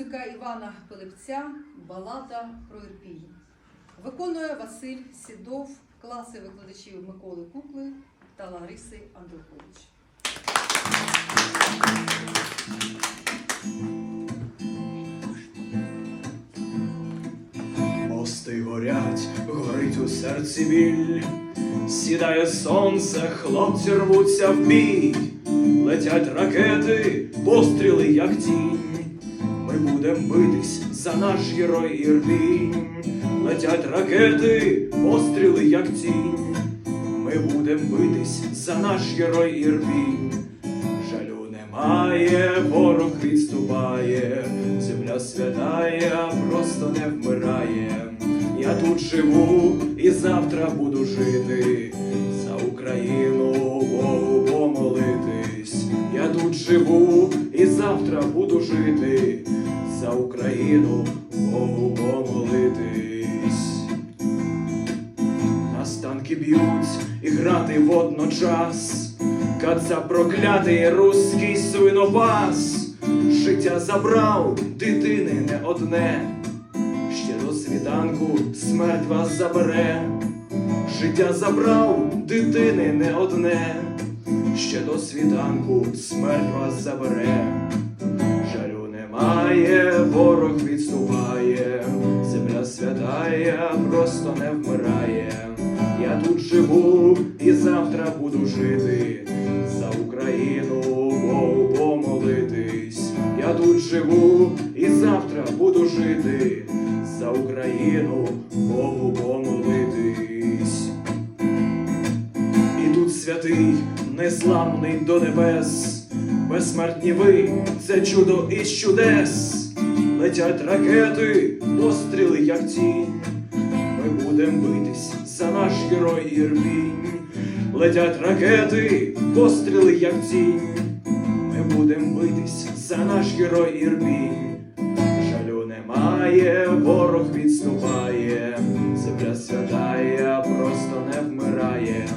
музика Івана Пилипця Балада про Ірпінь. Виконує Василь Сідов, класи викладачів Миколи Кукли та Лариси Андрукович. Мости горять, горить у серці біль, сідає сонце, хлопці рвуться в бій, летять ракети, постріли, як тінь. Ми будем битись за наш герой Ірпінь. Летять ракети, постріли, як тінь. Ми будем битись за наш герой Ірпінь. Жалю немає, ворог відступає, земля святая просто не вмирає. Я тут живу і завтра буду жити, за Україну Богу помолитись. Я тут живу і завтра буду жити, за Україну Богу помолитись. Нас танки б'ють і грати водночас. Каца проклятий руський свинопас, життя забрав дитини не одне, ще до світанку смерть вас забере, життя забрав дитини не одне, ще до світанку смерть вас забере, немає, ворог відступає, земля святая просто не вмирає. Я тут живу і завтра буду жити, за Україну Богу помолитись. Я тут живу і завтра буду жити, за Україну Богу помолитись. І тут святий, незламний до небес, безсмертні ви, це чудо із чудес, летять ракети, постріли, як тінь. Ми будем битись за наш герой Ірпінь. Летять ракети, постріли, як тінь. Ми будем битись за наш герой Ірпінь. Жалю немає, ворог відступає, земля святая просто не вмирає.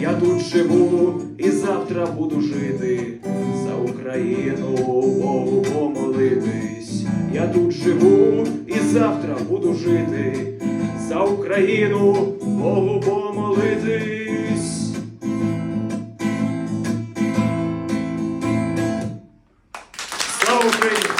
Я тут живу і завтра буду жити, Україну, Богу помолитись. Я тут живу і завтра буду жити. За Україну Богу помолитись. Слава Україні!